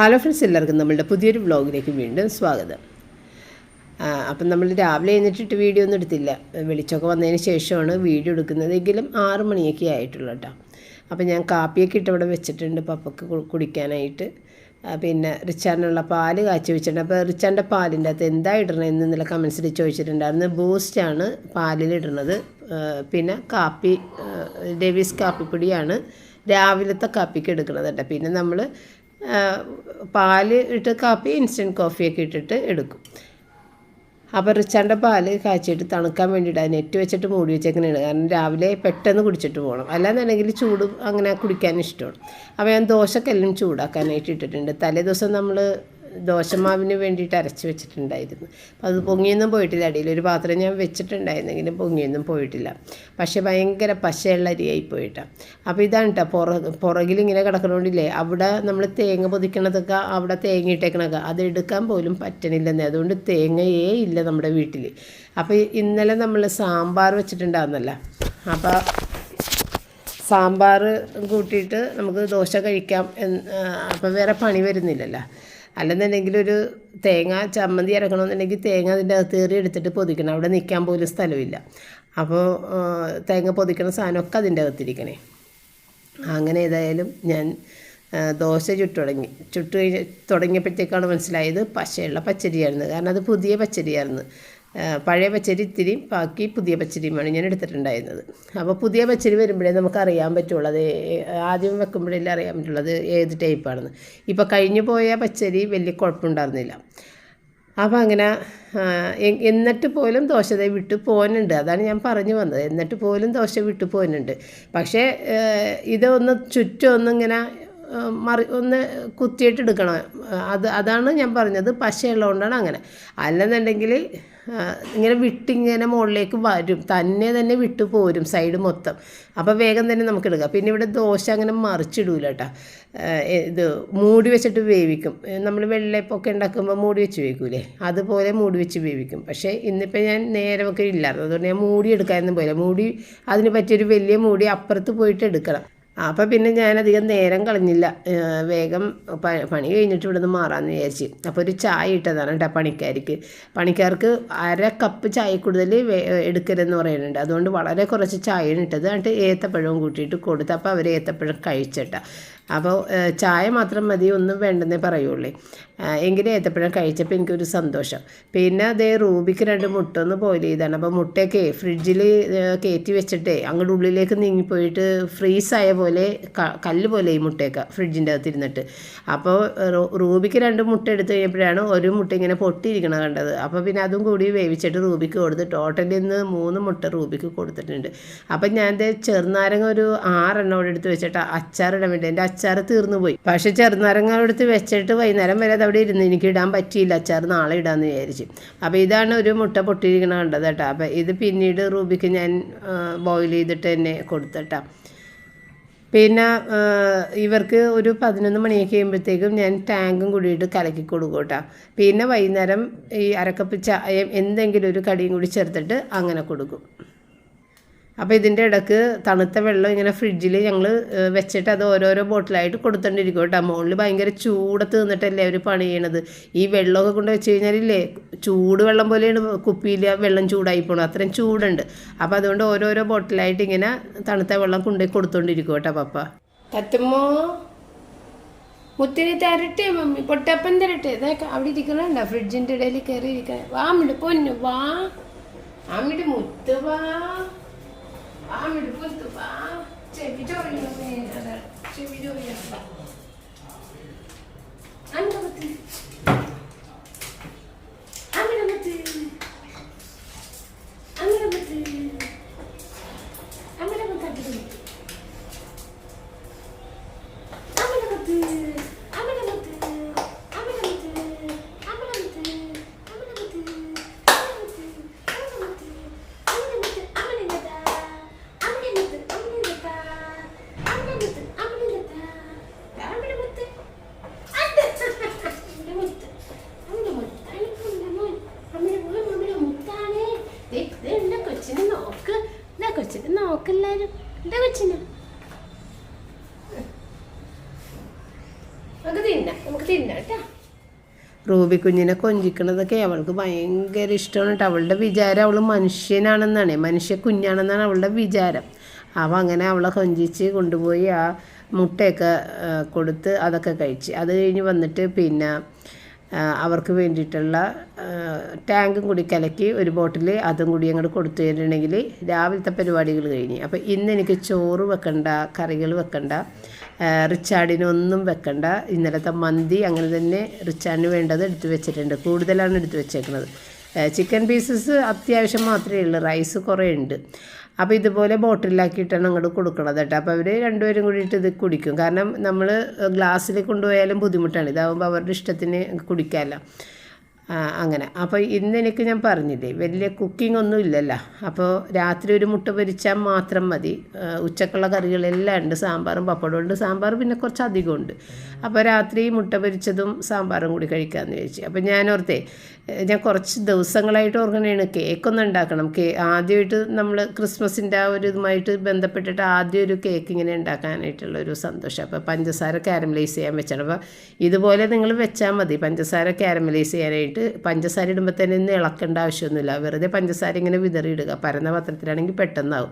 Hello friends എല്ലാവർക്കും നമ്മളുടെ പുതിയൊരു വ്ളോഗിലേക്ക് വീണ്ടും സ്വാഗതം. അപ്പം നമ്മൾ രാവിലെ എഴുന്നേറ്റിട്ട് വീഡിയോ ഒന്നും എടുത്തില്ല. വെളിച്ചമൊക്കെ വന്നതിന് ശേഷമാണ് വീഡിയോ എടുക്കുന്നതെങ്കിലും ആറ് മണിയൊക്കെ ആയിട്ടുള്ളൂ കേട്ടോ. അപ്പം ഞാൻ കാപ്പിയൊക്കെ ഇട്ട് ഇവിടെ വെച്ചിട്ടുണ്ട് പപ്പക്ക് കുടിക്കാനായിട്ട്. പിന്നെ റിച്ചാറിനുള്ള പാൽ കാച്ചി വെച്ചിട്ടുണ്ട്. അപ്പോൾ റിച്ചാറിന്റെ പാലിന്റെ അകത്ത് എന്താ ഇടണതെന്ന് ഇന്നലെ കമൻസിൽ ചോദിച്ചിട്ടുണ്ടായിരുന്നു ബൂസ്റ്റാണ് പാലിൽ ഇടുന്നത് പിന്നെ കാപ്പി ഡേവിസ് കാപ്പിപ്പൊടിയാണ് രാവിലത്തെ കാപ്പിക്ക് എടുക്കുന്നത് കേട്ടോ. പിന്നെ നമ്മൾ പാൽ ഇട്ട് കാപ്പി ഇൻസ്റ്റന്റ് കോഫിയൊക്കെ ഇട്ടിട്ട് എടുക്കും. അപ്പോൾ റിച്ചാന്റെ പാൽ കാച്ചിയിട്ട് തണുക്കാൻ വേണ്ടിയിട്ട് നെറ്റ് വെച്ചിട്ട് മൂടി വെച്ചേക്കണേണ്. കാരണം രാവിലെ പെട്ടെന്ന് കുടിച്ചിട്ട് പോകണം. അല്ലാന്നുണ്ടെങ്കിൽ ചൂട് അങ്ങനെ കുടിക്കാൻ ഇഷ്ടമാണ്. അപ്പോൾ ഞാൻ ദോശക്കെല്ലാം ചൂടാക്കാനായിട്ട് ഇട്ടിട്ടുണ്ട്. തലേ ദിവസം നമ്മൾ ദോശമാവിന് വേണ്ടിയിട്ട് അരച്ച് വെച്ചിട്ടുണ്ടായിരുന്നു. അപ്പോൾ അത് പൊങ്ങിയൊന്നും പോയിട്ടില്ല. അടിയിൽ ഒരു പാത്രം ഞാൻ വെച്ചിട്ടുണ്ടായിരുന്നെങ്കിലും പൊങ്ങിയൊന്നും പോയിട്ടില്ല. പക്ഷേ ഭയങ്കര പശയുള്ള അരിയായി പോയിട്ടാണ് അപ്പോൾ ഇതാണ് കേട്ടോ പുറ പുറകിൽ ഇങ്ങനെ കിടക്കണോണ്ടില്ലേ അവിടെ നമ്മൾ തേങ്ങ പൊതിക്കണതൊക്കെ അവിടെ തേങ്ങ ഇട്ടേക്കണതൊക്കെ അത് എടുക്കാൻ പോലും പറ്റണില്ലെന്നേ. അതുകൊണ്ട് തേങ്ങയേ ഇല്ല നമ്മുടെ വീട്ടിൽ. അപ്പോൾ ഇന്നലെ നമ്മൾ സാമ്പാർ വെച്ചിട്ടുണ്ടാകുന്നല്ല അപ്പോൾ സാമ്പാർ കൂട്ടിയിട്ട് നമുക്ക് ദോശ കഴിക്കാം എന്ന് അപ്പം വേറെ പണി വരുന്നില്ലല്ലോ. അല്ലെന്നുണ്ടെങ്കിൽ ഒരു തേങ്ങ ചമ്മന്തി ഇറക്കണമെന്നുണ്ടെങ്കിൽ തേങ്ങ അതിന്റെ അകത്ത് കയറി എടുത്തിട്ട് പൊതിക്കണം. അവിടെ നിൽക്കാൻ പോലും സ്ഥലമില്ല. അപ്പോൾ തേങ്ങ പൊതിക്കണ സാധനമൊക്കെ അതിന്റെ അകത്തിരിക്കണേ. അങ്ങനെ ഏതായാലും ഞാൻ ദോശ ചുട്ടു തുടങ്ങി. ചുട്ടു കഴിഞ്ഞ് തുടങ്ങിയപ്പോഴത്തേക്കാണ് മനസ്സിലായത് പശയുള്ള പച്ചരിയായിരുന്നു. കാരണം അത് പുതിയ പച്ചരിയായിരുന്നു. പഴയ പച്ചരി ഇത്തിരി ബാക്കി പുതിയ പച്ചരിയുമാണ് ഞാൻ എടുത്തിട്ടുണ്ടായിരുന്നത്. അപ്പോൾ പുതിയ പച്ചരി വരുമ്പോഴേ നമുക്ക് അറിയാൻ പറ്റുള്ളൂ. ആദ്യം വെക്കുമ്പോഴല്ലേ അറിയാൻ പറ്റുള്ളൂ. ഏത് ടൈപ്പാണെന്ന്. ഇപ്പോൾ കഴിഞ്ഞു പോയ പച്ചരി വലിയ കുഴപ്പമുണ്ടായിരുന്നില്ല. അപ്പോൾ അങ്ങനെ എന്നിട്ട് പോലും ദോശ വിട്ട് പോകുന്നുണ്ട് അതാണ് ഞാൻ പറഞ്ഞു വന്നത്. എന്നിട്ട് പോലും ദോശ വിട്ട് പോകുന്നുണ്ട് പക്ഷേ ഇതൊന്ന് ചുറ്റും ഒന്നിങ്ങനെ മറി ഒന്ന് കുത്തിയിട്ട് എടുക്കണം. അത് അതാണ് ഞാൻ പറഞ്ഞത്. പശയുള്ളതുകൊണ്ടാണ് അങ്ങനെ. അല്ലെന്നുണ്ടെങ്കിൽ ഇങ്ങനെ വിട്ടിങ്ങനെ മുകളിലേക്ക് വരും. തന്നെ തന്നെ വിട്ടു പോരും സൈഡ് മൊത്തം. അപ്പോൾ വേഗം തന്നെ നമുക്ക് എടുക്കാം. പിന്നെ ഇവിടെ ദോശ അങ്ങനെ മറിച്ചിടൂല കേട്ടോ ഇത് മൂടി വെച്ചിട്ട് വേവിക്കും. നമ്മൾ വെള്ളപ്പൊക്കെ ഉണ്ടാക്കുമ്പോൾ മൂടി വെച്ച് വേവിക്കൂലേ? അതുപോലെ മൂടി വെച്ച് വേവിക്കും. പക്ഷേ ഇന്നിപ്പോൾ ഞാൻ നേരമൊക്കെ ഇല്ലായിരുന്നു. അതുകൊണ്ട് ഞാൻ മൂടി എടുക്കാമെന്നും പോയില്ല. മൂടി അതിന് പറ്റിയൊരു വലിയ മൂടി അപ്പുറത്ത് പോയിട്ട് എടുക്കണം. അപ്പോൾ പിന്നെ ഞാനധികം നേരം കളഞ്ഞില്ല. വേഗം പണി കഴിഞ്ഞിട്ട് ഇവിടെ നിന്ന് മാറാമെന്ന് വിചാരിച്ച്. അപ്പോൾ ഒരു ചായ ഇട്ടതാണ് കേട്ടോ പണിക്കാർക്ക് പണിക്കാർക്ക് അര കപ്പ് ചായ കൂടുതൽ എടുക്കരുതെന്ന് പറയുന്നുണ്ട്. അതുകൊണ്ട് വളരെ കുറച്ച് ചായ ഇട്ടത്. എന്നിട്ട് ഏത്തപ്പഴവും കൂട്ടിയിട്ട് കൊടുത്ത് അപ്പോൾ അവർ ഏത്തപ്പഴം കഴിച്ചിട്ട. അപ്പോൾ ചായ മാത്രം മതി ഒന്നും വേണ്ടെന്നേ പറയുള്ളൂ. എങ്കിലും ഏത്തപ്പഴം കഴിച്ചപ്പോൾ എനിക്കൊരു സന്തോഷം. പിന്നെ അതേ റൂബിക്ക് രണ്ട് മുട്ട ഒന്ന് ബോയിൽ ചെയ്താണ്. അപ്പോൾ മുട്ടയൊക്കെ ഫ്രിഡ്ജിൽ കയറ്റി വെച്ചിട്ടേ അങ്ങോട്ട് ഉള്ളിലേക്ക് നീങ്ങിപ്പോയിട്ട് ഫ്രീസായ പോലെ കല്ല് പോലെ ഈ മുട്ടയൊക്കെ ഫ്രിഡ്ജിന്റെ അകത്ത് ഇരുന്നിട്ട് അപ്പോൾ റൂബിക്ക് രണ്ട് മുട്ട എടുത്ത് കഴിഞ്ഞപ്പോഴാണ് ഒരു മുട്ട ഇങ്ങനെ പൊട്ടിയിരിക്കണ കണ്ടത്. അപ്പോൾ പിന്നെ അതും കൂടി വേവിച്ചിട്ട് റൂബിക്ക് കൊടുത്ത് ടോട്ടലിൽ നിന്ന് മൂന്ന് മുട്ട റൂബിക്ക് കൊടുത്തിട്ടുണ്ട്. അപ്പം ഞാൻ ചെറുനാരങ്ങ ഒരു ആറെണ്ണം എടുത്ത് വെച്ചിട്ട് അച്ചാറിടാൻ വേണ്ടി. എന്റെ അച്ചാർ തീർന്നു പോയി പക്ഷേ ചെറുനാരങ്ങ എടുത്ത് വെച്ചിട്ട് വൈകുന്നേരം വരെ അവിടെ ഇരുന്ന് എനിക്ക് ഇടാൻ പറ്റിയില്ല അച്ചാർ നാളെ ഇടാമെന്ന് വിചാരിച്ചു. അപ്പോൾ ഇതാണ് ഒരു മുട്ട പൊട്ടിയിരിക്കണ കണ്ടത് കേട്ടോ. അപ്പോൾ ഇത് പിന്നീട് റൂബിക്ക് ഞാൻ ബോയിൽ ചെയ്തിട്ട് തന്നെ കൊടുത്തട്ടാ പിന്നെ ഇവർക്ക് ഒരു പതിനൊന്ന് മണിയൊക്കെ കഴിയുമ്പോഴത്തേക്കും ഞാൻ ടാങ്കും കൂടിയിട്ട് കലക്കി കൊടുക്കും പിന്നെ വൈകുന്നേരം ഈ അരക്കപ്പ് ചായം എന്തെങ്കിലും ഒരു കടിയും കൂടി ചേർത്തിട്ട് അങ്ങനെ കൊടുക്കും. അപ്പോൾ ഇതിന്റെ ഇടയ്ക്ക് തണുത്ത വെള്ളം ഇങ്ങനെ ഫ്രിഡ്ജിൽ ഞങ്ങൾ വെച്ചിട്ട് അത് ഓരോരോ ബോട്ടിലായിട്ട് കൊടുത്തോണ്ടിരിക്കും കേട്ടോ. മുകളിൽ ഭയങ്കര ചൂടത്ത് നിന്നിട്ടല്ലേ അവർ പണി ചെയ്യണത്. ഈ വെള്ളമൊക്കെ കൊണ്ട് വെച്ച് കഴിഞ്ഞാലില്ലേ ചൂട് വെള്ളം പോലെയാണ് കുപ്പിയിൽ വെള്ളം ചൂടായി പോകണം അത്രയും ചൂടുണ്ട്. അപ്പോൾ അതുകൊണ്ട് ഓരോരോ ബോട്ടിലായിട്ട് ഇങ്ങനെ തണുത്ത വെള്ളം കൊണ്ടുപോയി കൊടുത്തോണ്ടിരിക്കും കേട്ടോ പപ്പ. തത്തുമ്മോ? മുത്തിരി തരട്ടെ മമ്മി. പൊട്ടപ്പൻ തരട്ടെ. ഇതൊക്കെ അവിടെ ഇരിക്കണുണ്ടോ? ഫ്രിഡ്ജിന്റെ ഇടയിൽ കയറി ഇരിക്കാൻ വാ അമ്മിട്ട് പൊന്നു. വാ. അമ്മിട്ട് മുത്ത് വാ. ആ മിടുപ്പത്ത് ആ ചെവി ചോറിയാ ചെവി ചോറിയാ അനുഭവത്തിൽ റൂബി കുഞ്ഞിനെ കൊഞ്ചിക്കണതൊക്കെ അവൾക്ക് ഭയങ്കര ഇഷ്ടമാണ് കേട്ടോ അവളുടെ വിചാരം അവൾ മനുഷ്യനാണെന്നാണ്. മനുഷ്യ കുഞ്ഞാണെന്നാണ് അവളുടെ വിചാരം. അവ അങ്ങനെ അവളെ കൊഞ്ചിച്ച് കൊണ്ടുപോയി ആ മുട്ടയൊക്കെ കൊടുത്ത് അതൊക്കെ കഴിച്ച്. അത് കഴിഞ്ഞ് വന്നിട്ട് പിന്നെ അവർക്ക് വേണ്ടിയിട്ടുള്ള ടാങ്കും കൂടി കലക്കി ഒരു ബോട്ടിൽ അതും കൂടി അങ്ങോട്ട് കൊടുത്തു തരണമെങ്കിൽ രാവിലത്തെ പരിപാടികൾ കഴിഞ്ഞ്. അപ്പോൾ ഇന്ന് എനിക്ക് ചോറ് വെക്കണ്ട കറികൾ വെക്കണ്ട. റിച്ചാർഡിനൊന്നും വെക്കണ്ട. ഇന്നലത്തെ മന്തി അങ്ങനെ തന്നെ റിച്ചാർഡിന് വേണ്ടത് എടുത്തു വെച്ചിട്ടുണ്ട്. കൂടുതലാണ് എടുത്തു വെച്ചേക്കുന്നത്. ചിക്കൻ പീസസ് അത്യാവശ്യം മാത്രമേ ഉള്ളൂ. റൈസ് കുറേ ഉണ്ട് അപ്പോൾ ഇതുപോലെ ബോട്ടിലാക്കിയിട്ടാണ് അങ്ങോട്ട് കൊടുക്കണത് കേട്ടോ. അപ്പോൾ അവർ രണ്ടുപേരും കൂടിയിട്ട് ഇത് കുടിക്കും. കാരണം നമ്മൾ ഗ്ലാസ്സിൽ കൊണ്ടുപോയാലും ബുദ്ധിമുട്ടാണ്. ഇതാകുമ്പോൾ അവരുടെ ഇഷ്ടത്തിന് കുടിക്കാമല്ലോ. അങ്ങനെ. അപ്പോൾ ഇന്ന് എനിക്ക് ഞാൻ പറഞ്ഞില്ലേ വലിയ കുക്കിംഗ് ഒന്നും ഇല്ലല്ലോ. അപ്പോൾ രാത്രി ഒരു മുട്ട പൊരിച്ചാൽ മാത്രം മതി. ഉച്ചക്കുള്ള കറികളെല്ലാം ഉണ്ട്. സാമ്പാറും പപ്പടവും ഉണ്ട്. സാമ്പാർ പിന്നെ കുറച്ച് അധികം ഉണ്ട്. അപ്പോൾ രാത്രി മുട്ട പൊരിച്ചതും സാമ്പാറും കൂടി കഴിക്കാമെന്ന് ചോദിച്ചു അപ്പോൾ ഞാൻ ഓർത്തെ ഞാൻ കുറച്ച് ദിവസങ്ങളായിട്ട് ഓർക്കണേണ് കേക്കൊന്നും ഉണ്ടാക്കണം. കേ ആദ്യമായിട്ട് നമ്മൾ ക്രിസ്മസിന്റെ ആ ഒരു ഇതുമായിട്ട് ബന്ധപ്പെട്ടിട്ട് ആദ്യം ഒരു കേക്ക് ഇങ്ങനെ ഉണ്ടാക്കാനായിട്ടുള്ള ഒരു സന്തോഷം. അപ്പോൾ പഞ്ചസാര കാരമലൈസ് ചെയ്യാൻ വെച്ചാണ്. അപ്പോൾ ഇതുപോലെ നിങ്ങൾ വെച്ചാൽ മതി. പഞ്ചസാര കാരമലൈസ് ചെയ്യാനായിട്ട് പഞ്ചസാര ഇടുമ്പോൾ തന്നെ ഒന്നും ഇളക്കേണ്ട ആവശ്യമൊന്നുമില്ല. വെറുതെ പഞ്ചസാര ഇങ്ങനെ വിതറിയിടുക. പരന്ന പത്രത്തിലാണെങ്കിൽ പെട്ടെന്നാവും.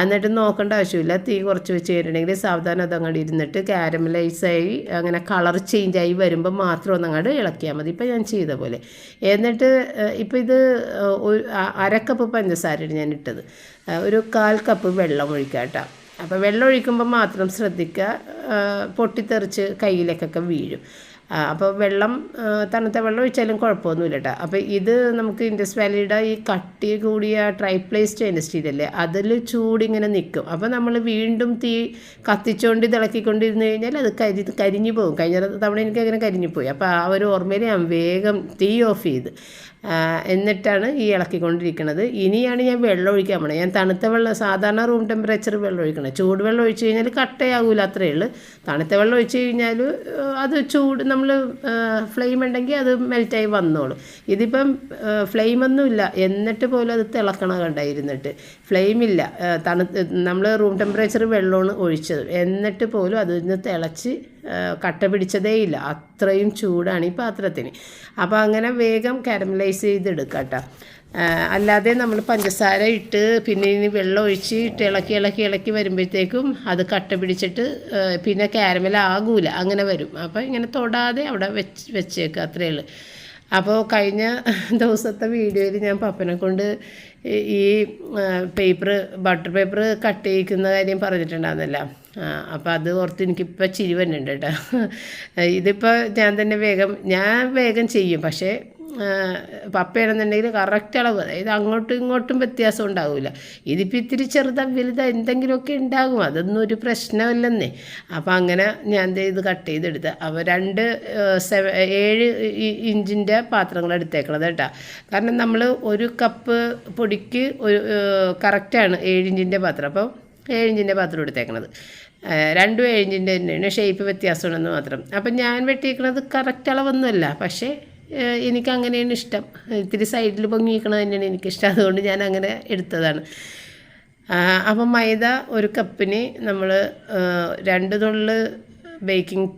എന്നിട്ട് നോക്കേണ്ട ആവശ്യമില്ല. തീ കുറച്ച് വെച്ച് കഴിഞ്ഞിട്ടുണ്ടെങ്കിൽ സാവധാനം അതങ്ങോട്ട് ഇരുന്നിട്ട് കാരമലൈസായി അങ്ങനെ കളർ ചേഞ്ചായി വരുമ്പോൾ മാത്രം ഒന്നങ്ങോട്ട് ഇളക്കിയാൽ മതി. ഇപ്പോൾ ഞാൻ ചെയ്ത പോലെ. എന്നിട്ട് ഇപ്പോൾ ഇത് ഏഹ്, ഒരു അ- അരക്കപ്പ് പഞ്ചസാരയാണ് ഞാൻ ഇട്ടത്. ഒരു കാൽ കപ്പ് വെള്ളം ഒഴിക്കുക കേട്ടോ. അപ്പോൾ വെള്ളം ഒഴിക്കുമ്പോൾ മാത്രം ശ്രദ്ധിക്കുക പൊട്ടിത്തെറിച്ച് കയ്യിലേക്കൊക്കെ വീഴും. അപ്പോൾ വെള്ളം തണുത്ത വെള്ളം ഒഴിച്ചാലും കുഴപ്പമൊന്നുമില്ല കേട്ടോ അപ്പോൾ ഇത് നമുക്ക് ഇൻഡസ് വാലിയുടെ ഈ കട്ടി കൂടിയ ട്രൈപ്ലേസ് സ്റ്റെയിൻലെസ് സ്റ്റീലല്ലേ അതിൽ ചൂടിങ്ങനെ നിൽക്കും അപ്പോൾ നമ്മൾ വീണ്ടും തീ കത്തിച്ചുകൊണ്ട് തിളക്കിക്കൊണ്ടിരുന്ന് കഴിഞ്ഞാൽ അത് കരി കരിഞ്ഞു പോകും. കഴിഞ്ഞ തവണ എനിക്ക് അങ്ങനെ കരിഞ്ഞു പോയി അപ്പോൾ ആ ഒരു ഓർമ്മയിൽ ഞാൻ വേഗം തീ ഓഫ് ചെയ്ത്. എന്നിട്ടാണ് ഈ ഇളക്കിക്കൊണ്ടിരിക്കുന്നത് ഇനിയാണ് ഞാൻ വെള്ളം ഒഴിക്കാൻ പോണത് ഞാൻ തണുത്ത വെള്ളം സാധാരണ റൂം ടെമ്പറേച്ചർ വെള്ളം ഒഴിക്കണം. ചൂട് വെള്ളം ഒഴിച്ച് കഴിഞ്ഞാൽ കട്ടയാകൂല അത്രയേ ഉള്ളൂ. തണുത്ത വെള്ളം ഒഴിച്ച് കഴിഞ്ഞാൽ അത് ചൂട് നമ്മൾ ഫ്ലെയിം ഉണ്ടെങ്കിൽ അത് മെൽറ്റായി വന്നോളും. ഇതിപ്പം ഫ്ലെയിമൊന്നുമില്ല എന്നിട്ട് പോലും അത് തിളക്കണം കണ്ടായിരുന്നിട്ട് ഫ്ലെയിമില്ല തണുത്ത് നമ്മൾ റൂം ടെമ്പറേച്ചർ വെള്ളമാണ് ഒഴിച്ചത്. എന്നിട്ട് പോലും അതിൽ നിന്ന് തിളച്ച് കട്ട പിടിച്ചതേ ഇല്ല. അത്രയും ചൂടാണ് ഈ പാത്രത്തിന്. അപ്പോൾ അങ്ങനെ വേഗം കാരമലൈസ് ചെയ്തെടുക്കാം അല്ലാതെ നമ്മൾ പഞ്ചസാര ഇട്ട് പിന്നെ ഇനി വെള്ളം ഒഴിച്ച് ഇട്ട് ഇളക്കി ഇളക്കി ഇളക്കി വരുമ്പോഴത്തേക്കും അത് കട്ട പിടിച്ചിട്ട് പിന്നെ കാരമൽ ആകൂല. അങ്ങനെ വരും. അപ്പോൾ ഇങ്ങനെ തൊടാതെ അവിടെ വെച്ച് വെച്ചേക്കുക അത്രയേ ഉള്ളൂ. അപ്പോൾ കഴിഞ്ഞ ദിവസത്തെ വീഡിയോയിൽ ഞാൻ പപ്പനെ കൊണ്ട് ഈ- ഈ പേപ്പർ ബട്ടർ പേപ്പർ കട്ട് ചെയ്യിക്കുന്ന കാര്യം പറഞ്ഞിട്ടുണ്ടായിരുന്നല്ല. അപ്പോൾ അത് ഓർത്ത് എനിക്കിപ്പോൾ ചിരി വരുന്നുണ്ട് കേട്ടോ. ഇതിപ്പോൾ ഞാൻ തന്നെ വേഗം ഞാൻ വേഗം ചെയ്യും. പക്ഷേ പപ്പയാണെന്നുണ്ടെങ്കിൽ കറക്റ്റ് അളവ് അതായത് അങ്ങോട്ടും ഇങ്ങോട്ടും വ്യത്യാസം ഉണ്ടാവില്ല ഇതിപ്പോൾ ഇത്തിരി ചെറുതാ വലുതാ എന്തെങ്കിലുമൊക്കെ ഉണ്ടാകും. അതൊന്നും ഒരു പ്രശ്നമല്ലെന്നേ. അപ്പോൾ അങ്ങനെ ഞാൻ ഇത് കട്ട് ചെയ്തെടുത്ത്. അപ്പോൾ രണ്ട് സെവ ഏഴ് ഇഞ്ചിന്റെ പാത്രങ്ങൾ എടുത്തേക്കണത് കേട്ടോ. കാരണം നമ്മൾ ഒരു കപ്പ് പൊടിക്ക് ഒരു കറക്റ്റാണ് ഏഴ് ഇഞ്ചിന്റെ പാത്രം. അപ്പോൾ ഏഴ് ഇഞ്ചിന്റെ പാത്രം എടുത്തേക്കണത്. രണ്ടും ഇഞ്ചിന്റെ തന്നെയാണ്. ഷേപ്പ് വ്യത്യാസമുണ്ടെന്ന് മാത്രം. അപ്പം ഞാൻ വെട്ടിയിരിക്കുന്നത് കറക്റ്റ് അളവൊന്നുമല്ല. പക്ഷേ എനിക്ക് അങ്ങനെയാണ് ഇഷ്ടം. ഇത്തിരി സൈഡിൽ പൊങ്ങിയിരിക്കണത് തന്നെയാണ് എനിക്കിഷ്ടം. അതുകൊണ്ട് ഞാൻ അങ്ങനെ എടുത്തതാണ്. അപ്പം മൈദ ഒരു കപ്പിന് നമ്മൾ രണ്ട് നുള്ള് ബേക്കിംഗ്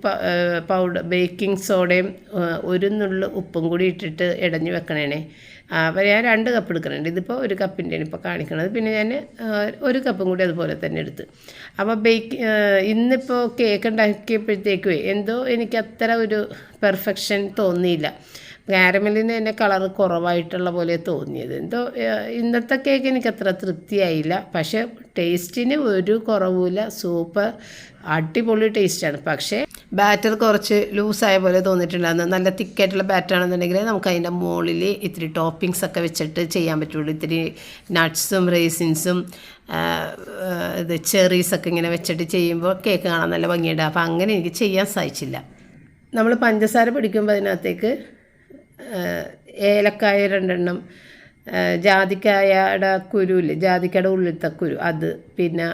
പൗഡർ ബേക്കിംഗ് സോഡയും ഒരു നുള്ള് ഉപ്പും കൂടി ഇട്ടിട്ട് ഇടഞ്ഞു വെക്കണേനെ ആ, അപ്പോൾ ഞാൻ രണ്ട് കപ്പ് എടുക്കുന്നുണ്ട്. ഇതിപ്പോൾ ഒരു കപ്പിന്റെയാണ് ഇപ്പോൾ കാണിക്കുന്നത് പിന്നെ ഞാൻ ഒരു കപ്പും കൂടി അതുപോലെ തന്നെ എടുത്ത്. അപ്പോൾ ബേക്ക് ഇന്നിപ്പോൾ കേക്ക് ഉണ്ടാക്കിയപ്പോഴത്തേക്കുമേ എന്തോ എനിക്ക് അത്ര ഒരു പെർഫെക്ഷൻ തോന്നിയില്ല. കാരമലിന് തന്നെ കളർ കുറവായിട്ടുള്ള പോലെ തോന്നിയത്. എന്തോ ഇന്നത്തെ കേക്ക് എനിക്ക് അത്ര തൃപ്തിയായില്ല. പക്ഷേ ടേസ്റ്റിന് ഒരു കുറവുമില്ല. സൂപ്പർ അടിപൊളി ടേസ്റ്റാണ് പക്ഷേ ബാറ്റർ കുറച്ച് ലൂസായ പോലെ തോന്നിയിട്ടുണ്ടായിരുന്നു നല്ല തിക്കായിട്ടുള്ള ബാറ്റർ ആണെന്നുണ്ടെങ്കിൽ നമുക്ക് അതിന്റെ മുകളിൽ ഇത്തിരി ടോപ്പിങ്സ് ഒക്കെ വെച്ചിട്ട് ചെയ്യാൻ പറ്റുള്ളൂ. ഇത്തിരി നട്ട്സും റേസിൻസും ഇത് ചെറീസൊക്കെ ഇങ്ങനെ വെച്ചിട്ട് ചെയ്യുമ്പോൾ കേക്ക് കാണാൻ നല്ല ഭംഗിയുണ്ട്. അപ്പോൾ അങ്ങനെ എനിക്ക് ചെയ്യാൻ സാധിച്ചില്ല. നമ്മൾ പഞ്ചസാര പിടിക്കുമ്പോൾ അതിനകത്തേക്ക് ഏലക്കായ രണ്ടെണ്ണം ജാതിക്കായയുടെ കുരുവില്ലേ ജാതിക്കയുടെ ഉള്ളിലത്തെ കുരു. അത് പിന്നെ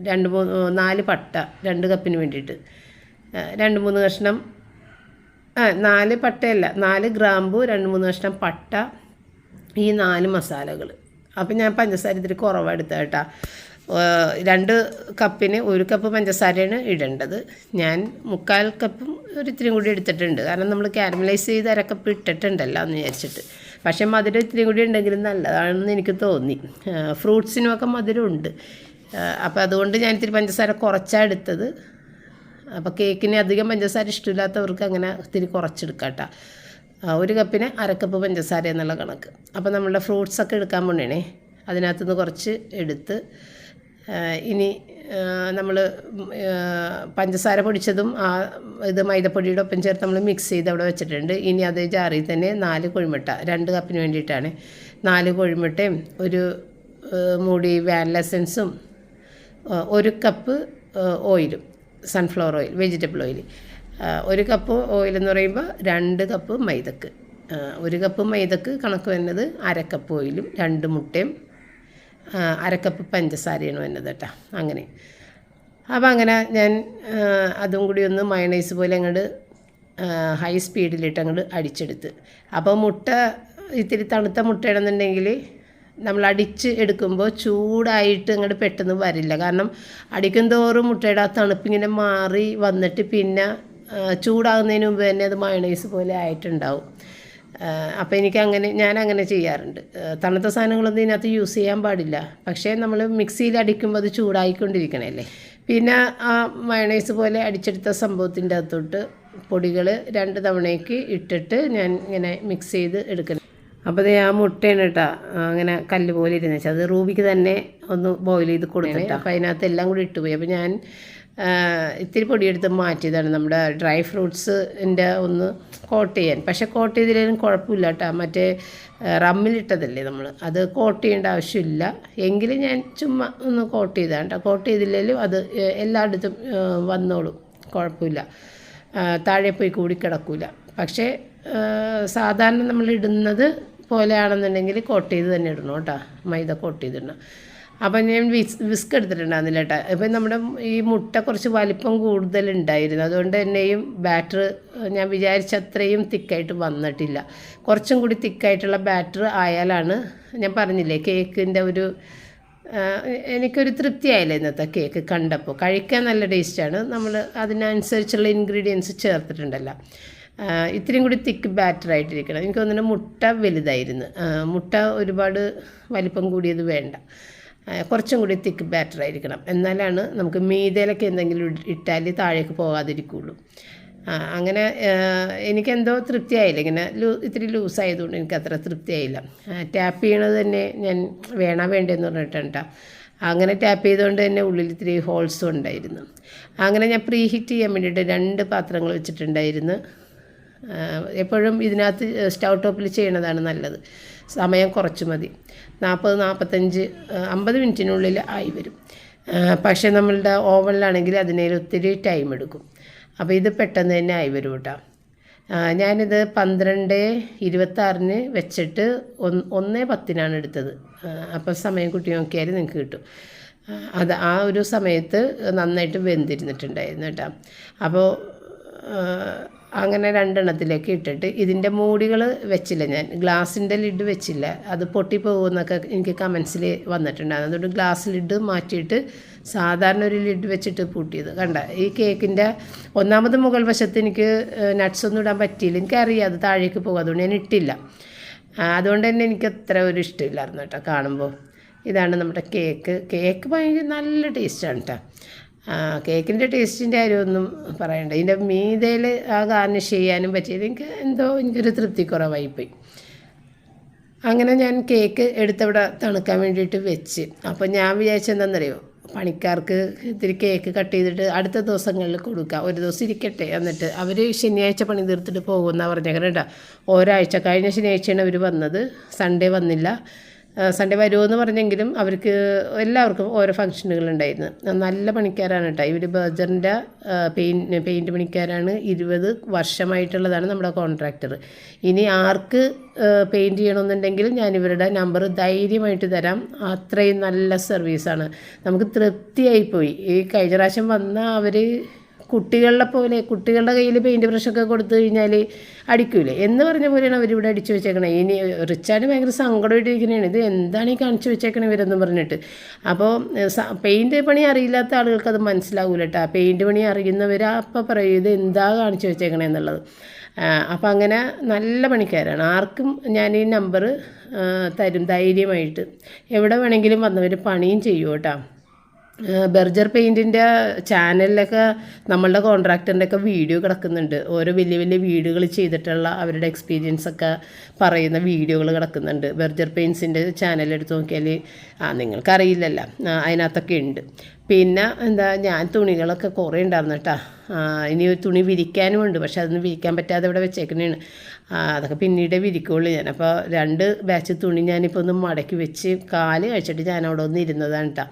രണ്ട് മൂന്ന് നാല് പട്ട രണ്ട് കപ്പിന് വേണ്ടിയിട്ട്. രണ്ട് മൂന്ന് കഷ്ണം ആ നാല് പട്ടയല്ല നാല് ഗ്രാമ്പു രണ്ട് മൂന്ന് കഷ്ണം പട്ട ഈ നാല് മസാലകൾ. അപ്പം ഞാൻ പഞ്ചസാര ഇത്തിരി കുറവാണ് എടുത്തത് കേട്ടോ. രണ്ട് കപ്പിന് ഒരു കപ്പ് പഞ്ചസാരയാണ് ഇടേണ്ടത്. ഞാൻ മുക്കാൽ കപ്പും ഒരു ഇത്തിരി കൂടി എടുത്തിട്ടുണ്ട്. കാരണം നമ്മൾ കാരമലൈസ് ചെയ്ത് അരക്കപ്പ് ഇട്ടിട്ടുണ്ടല്ലോ എന്ന് വിചാരിച്ചിട്ട്. പക്ഷേ മധുരം ഇത്തിരി കൂടി ഉണ്ടെങ്കിലും നല്ലതാണെന്ന് എനിക്ക് തോന്നി. ഫ്രൂട്ട്സിനുമൊക്കെ മധുരമുണ്ട്. അപ്പോൾ അതുകൊണ്ട് ഞാൻ ഇത്തിരി പഞ്ചസാര കുറച്ചാണ് എടുത്തത്. അപ്പോൾ കേക്കിന് അധികം പഞ്ചസാര ഇഷ്ടമില്ലാത്തവർക്ക് അങ്ങനെ ഇത്തിരി കുറച്ചെടുക്കാം ഒരു കപ്പിന് അരക്കപ്പ് പഞ്ചസാര എന്നുള്ള കണക്ക്. അപ്പോൾ നമ്മളുടെ ഫ്രൂട്ട്സൊക്കെ എടുക്കാൻ പോണേ അതിനകത്തുനിന്ന് കുറച്ച് എടുത്ത് ഇനി നമ്മൾ പഞ്ചസാര പൊടിച്ചതും ആ ഇത് മൈദപ്പൊടിയുടെ ഒപ്പം ചേർത്ത് നമ്മൾ മിക്സ് ചെയ്ത് അവിടെ വെച്ചിട്ടുണ്ട്. ഇനി അതേ ജാറിൽ തന്നെ നാല് കുഴിമുട്ട രണ്ട് കപ്പിന് വേണ്ടിയിട്ടാണ്. നാല് കുഴിമുട്ടയും ഒരു മൂടി വാനില എസൻസും ഒരു കപ്പ് ഓയിലും സൺഫ്ലവർ ഓയിൽ വെജിറ്റബിൾ ഓയിൽ ഒരു കപ്പ് ഓയിൽ എന്ന് പറയുമ്പോൾ രണ്ട് കപ്പ് മൈദക്ക്. ഒരു കപ്പ് മൈദക്ക് കണക്ക് വരുന്നത് അരക്കപ്പ് കപ്പ് ഓയിലും രണ്ട് മുട്ടയും അരക്കപ്പ് അര കപ്പ് പഞ്ചസാരയാണ് വരുന്നത് കേട്ടോ അങ്ങനെ. അപ്പോൾ അങ്ങനെ ഞാൻ അതും കൂടി ഒന്ന് മയണൈസ് പോലെ അങ്ങോട്ട് ഹൈ സ്പീഡിലിട്ട് അങ്ങോട്ട് അടിച്ചെടുത്ത്. അപ്പോൾ മുട്ട ഇത്തിരി തണുത്ത മുട്ടയാണെന്നുണ്ടെങ്കിൽ നമ്മൾ അടിച്ച് എടുക്കുമ്പോൾ ചൂടായിട്ട് ഇങ്ങോട്ട് പെട്ടെന്ന് വരില്ല. കാരണം അടിക്കും തോറും മുട്ടയുടെ ആ തണുപ്പിങ്ങനെ മാറി വന്നിട്ട് പിന്നെ ചൂടാകുന്നതിന് മുമ്പ് തന്നെ അത് മയണൈസ് പോലെ ആയിട്ടുണ്ടാവും. അപ്പോൾ എനിക്ക് അങ്ങനെ ഞാൻ അങ്ങനെ ചെയ്യാറുണ്ട്. തണുത്ത സാധനങ്ങളൊന്നും ഇതിനകത്ത് യൂസ് ചെയ്യാൻ പാടില്ല. പക്ഷേ നമ്മൾ മിക്സിയിൽ അടിക്കുമ്പോൾ അത് ചൂടായിക്കൊണ്ടിരിക്കണല്ലേ പിന്നെ ആ മയണൈസ് പോലെ അടിച്ചെടുത്ത സംഭവത്തിന്റെ അകത്തോട്ട് പൊടികൾ രണ്ട് തവണയ്ക്ക് ഇട്ടിട്ട് ഞാൻ ഇങ്ങനെ മിക്സ് ചെയ്ത് എടുക്കണം അപ്പോൾ ആ മുട്ടയാണ് കേട്ടോ അങ്ങനെ കല്ല് പോലെ ഇരുന്ന് വെച്ചാൽ അത് റൂബിക്ക് തന്നെ ഒന്ന് ബോയിൽ ചെയ്ത് കൊടുത്തിട്ട്. അപ്പോൾ അതിനകത്ത് എല്ലാം കൂടി ഇട്ടുപോയി അപ്പോൾ ഞാൻ ഇത്തിരി പൊടിയെടുത്ത് മാറ്റിയതാണ് നമ്മുടെ ഡ്രൈ ഫ്രൂട്ട്സിന്റെ ഒന്ന് കോട്ട് ചെയ്യാൻ. പക്ഷേ കോട്ട് ചെയ്തില്ലെങ്കിലും കുഴപ്പമില്ല കേട്ടോ മറ്റേ റമ്മിലിട്ടതല്ലേ നമ്മൾ അത് കോട്ട് ചെയ്യേണ്ട ആവശ്യമില്ല. എങ്കിലും ഞാൻ ചുമ്മാ ഒന്ന് കോട്ട് ചെയ്താണ് കേട്ടോ കോട്ട് ചെയ്തില്ലെങ്കിലും അത് എല്ലായിടത്തും വന്നോളും. കുഴപ്പമില്ല. താഴെ പോയി കൂടി കിടക്കൂല. പക്ഷേ സാധാരണ നമ്മൾ ഇടുന്നത് പോലെയാണെന്നുണ്ടെങ്കിൽ കോട്ട് ചെയ്ത് തന്നെ ഇടണം കേട്ടോ. മൈദ കോട്ട് ചെയ്തിടണം അപ്പം ഞാൻ വിസ് വിസ്ക് എടുത്തിട്ടുണ്ടായിരുന്നില്ല കേട്ടോ. ഇപ്പം നമ്മുടെ ഈ മുട്ട കുറച്ച് വലിപ്പം കൂടുതലുണ്ടായിരുന്നു. അതുകൊണ്ട് തന്നെയും ബാറ്റർ ഞാൻ വിചാരിച്ച അത്രയും തിക്കായിട്ട് വന്നിട്ടില്ല. കുറച്ചും കൂടി തിക്കായിട്ടുള്ള ബാറ്റർ ആയാലാണ് ഞാൻ പറഞ്ഞില്ലേ കേക്കിന്റെ ഒരു എനിക്കൊരു എനിക്കൊരു തൃപ്തിയായില്ല ഇന്നത്തെ കേക്ക് കണ്ടപ്പോൾ കഴിക്കാൻ നല്ല ടേസ്റ്റാണ് നമ്മൾ അതിനനുസരിച്ചുള്ള ഇൻഗ്രീഡിയൻസ് ചേർത്തിട്ടുണ്ടല്ലോ. ആ, ഇത്തിരിയും കൂടി തിക്ക് ബാറ്റർ ആയിട്ടിരിക്കണം. എനിക്ക് തോന്നുന്നു മുട്ട വലുതായിരുന്നു. മുട്ട ഒരുപാട് വലിപ്പം കൂടിയത് വേണ്ട. കുറച്ചും കൂടി തിക്ക് ബാറ്റർ ആയിരിക്കണം. എന്നാലാണ് നമുക്ക് മീതയിലൊക്കെ എന്തെങ്കിലും ഇട്- ഇട്ടാൽ താഴേക്ക് പോകാതിരിക്കുള്ളൂ. അങ്ങനെ എനിക്കെന്തോ തൃപ്തിയായില്ല. ഇങ്ങനെ ലൂ ഇത്തിരി ലൂസായതുകൊണ്ട് എനിക്ക് അത്ര തൃപ്തിയായില്ല ടാപ്പ് ചെയ്യണത് തന്നെ ഞാൻ വേണ വേണ്ടെന്ന് പറഞ്ഞിട്ടാണ് അങ്ങനെ ടാപ്പ് ചെയ്തുകൊണ്ട് തന്നെ ഉള്ളിൽ ഇത്തിരി ഹോൾസും ഉണ്ടായിരുന്നു. അങ്ങനെ ഞാൻ പ്രീ ഹീറ്റ് ചെയ്യാൻ വേണ്ടിയിട്ട് രണ്ട് പാത്രങ്ങൾ വെച്ചിട്ടുണ്ടായിരുന്നു. എപ്പോഴും ഇതിനകത്ത് സ്റ്റൗ ടോപ്പിൽ ചെയ്യണതാണ് നല്ലത്. സമയം കുറച്ച് മതി. നാൽപ്പത് നാൽപ്പത്തഞ്ച് അമ്പത് മിനിറ്റിനുള്ളിൽ ആയി വരും. പക്ഷേ നമ്മളുടെ ഓവനിലാണെങ്കിൽ അതിനേൽ ഒത്തിരി ടൈം എടുക്കും. അപ്പോൾ ഇത് പെട്ടെന്ന് തന്നെ ആയി വരും കേട്ടോ. ഞാനിത് പന്ത്രണ്ട് ഇരുപത്താറിന് വെച്ചിട്ട് ഒന്ന് ഒന്നേ പത്തിനാണ് എടുത്തത്. അപ്പോൾ സമയം കുട്ടി നോക്കിയാൽ നിങ്ങൾക്ക് കിട്ടും. അത് ആ ഒരു സമയത്ത് നന്നായിട്ട് വെന്തിരുന്നിട്ടുണ്ടായിരുന്നു കേട്ടോ. അപ്പോൾ അങ്ങനെ രണ്ടെണ്ണത്തിലേക്ക് ഇട്ടിട്ട് ഇതിന്റെ മൂടികൾ വെച്ചില്ല ഞാൻ. ഗ്ലാസിന്റെ ലിഡ് വെച്ചില്ല. അത് പൊട്ടിപ്പോകുമെന്നൊക്കെ എനിക്ക് കമൻസിൽ വന്നിട്ടുണ്ടായിരുന്നു. അതുകൊണ്ട് ഗ്ലാസ് ലിഡ് മാറ്റിയിട്ട് സാധാരണ ഒരു ലിഡ് വെച്ചിട്ട് പൂട്ടിയത്. കണ്ട ഈ കേക്കിന്റെ ഒന്നാമത് മുകൾ വശത്ത് എനിക്ക് നട്ട്സ് ഒന്നും ഇടാൻ പറ്റിയില്ല. എനിക്കറിയാം അത് താഴേക്ക് പോകും. അതുകൊണ്ട് ഞാൻ ഇട്ടില്ല. അതുകൊണ്ട് തന്നെ എനിക്ക് അത്ര ഒരു ഇഷ്ടമില്ലായിരുന്നു കേട്ടോ കാണുമ്പോൾ. ഇതാണ് നമ്മുടെ കേക്ക്. കേക്ക് ഭയങ്കര നല്ല ടേസ്റ്റാണ് കേട്ടോ. കേക്കിന്റെ ടേസ്റ്റിന്റെ കാര്യമൊന്നും പറയണ്ട. ഇതിന്റെ മീതയിൽ ആ ഗാർണിഷ് ചെയ്യാനും പറ്റിയത് എനിക്ക് എന്തോ എനിക്കൊരു തൃപ്തി കുറവായിപ്പോയി. അങ്ങനെ ഞാൻ കേക്ക് എടുത്തവിടെ തണുക്കാൻ വേണ്ടിയിട്ട് വെച്ച്. അപ്പോൾ ഞാൻ വിചാരിച്ചെന്താണെന്നറിയോ പണിക്കാർക്ക് ഇത്തിരി കേക്ക് കട്ട് ചെയ്തിട്ട് അടുത്ത ദിവസങ്ങളിൽ കൊടുക്കാം. ഒരു ദിവസം ഇരിക്കട്ടെ എന്നിട്ട് അവർ ശനിയാഴ്ച പണി തീർത്തിട്ട് പോകുമെന്നാണ് പറഞ്ഞേക്കണം കേട്ടോ. ഒരാഴ്ച കഴിഞ്ഞ ശനിയാഴ്ചയാണ് അവർ വന്നത്. സൺഡേ വന്നില്ല. ആ, സൺഡേ വരുമെന്ന് പറഞ്ഞെങ്കിലും അവർക്ക് എല്ലാവർക്കും ഓരോ ഫംഗ്ഷനുകളുണ്ടായിരുന്നു നല്ല പണിക്കാരാണ് കേട്ടോ ഇവർ ബർജറിന്റെ പെയിന്റ് പെയിന്റ് പണിക്കാരാണ്. ഇരുപത് വർഷമായിട്ടുള്ളതാണ് നമ്മുടെ കോൺട്രാക്ടർ ഇനി ആർക്ക് പെയിന്റ് ചെയ്യണമെന്നുണ്ടെങ്കിൽ ഞാൻ ഇവരുടെ നമ്പർ ധൈര്യമായിട്ട് തരാം. അത്രയും നല്ല സർവീസാണ് നമുക്ക് തൃപ്തിയായിപ്പോയി ഈ കഴിഞ്ഞ പ്രാവശ്യം വന്ന അവർ കുട്ടികളുടെ പോലെ കുട്ടികളുടെ കയ്യിൽ പെയിന്റ് ബ്രഷൊക്കെ കൊടുത്തു കഴിഞ്ഞാൽ അടിക്കൂലേ? എന്ന് പറഞ്ഞ പോലെയാണ് അവരിവിടെ അടിച്ചു വെച്ചേക്കണേ. ഇനി റിച്ചാർഡ് ഭയങ്കര സങ്കടമായിട്ടിരിക്കുന്നതാണ്. ഇത് എന്താണ് ഈ കാണിച്ചു വെച്ചേക്കണേ ഇവരെന്ന് പറഞ്ഞിട്ട്. അപ്പോൾ പെയിന്റ് പണി അറിയില്ലാത്ത ആളുകൾക്ക് അത് മനസ്സിലാവൂല കേട്ടോ പെയിന്റ് പണി അറിയുന്നവർ അപ്പം പറയും ഇത് എന്താ കാണിച്ചു വെച്ചേക്കണേ എന്നുള്ളത്? അപ്പം അങ്ങനെ നല്ല പണിക്കാരാണ്. ആർക്കും ഞാൻ ഈ നമ്പർ തരും ധൈര്യമായിട്ട്. എവിടെ വേണമെങ്കിലും വന്നവർ പണിയും ചെയ്യും കേട്ടോ. ബെർജർ പെയിന്റിന്റെ ചാനലിലൊക്കെ നമ്മളുടെ കോൺട്രാക്ടറിന്റെ ഒക്കെ വീഡിയോ കിടക്കുന്നുണ്ട്. ഓരോ വലിയ വലിയ വീടുകൾ ചെയ്തിട്ടുള്ള അവരുടെ എക്സ്പീരിയൻസ് ഒക്കെ പറയുന്ന വീഡിയോകൾ കിടക്കുന്നുണ്ട്. ബെർജർ പെയിൻസിന്റെ ചാനൽ എടുത്ത് നോക്കിയാൽ ആ നിങ്ങൾക്കറിയില്ലല്ലോ. അതിനകത്തൊക്കെ ഉണ്ട്. പിന്നെ എന്താ ഞാൻ തുണികളൊക്കെ കുറേ ഉണ്ടായിരുന്നു കേട്ടോ. ഇനി തുണി വിരിക്കാനും ഉണ്ട്. പക്ഷെ അതൊന്നും വിരിക്കാൻ പറ്റാതെ ഇവിടെ വെച്ചേക്കണേണ് അതൊക്കെ പിന്നീട് വിരിക്കുള്ളൂ ഞാൻ. അപ്പോൾ രണ്ട് ബാച്ച് തുണി ഞാനിപ്പോൾ ഒന്ന് മടക്കി വെച്ച് കാൽ കഴിച്ചിട്ട് ഞാൻ അവിടെ ഒന്ന് ഇരുന്നതാണ് കേട്ടോ.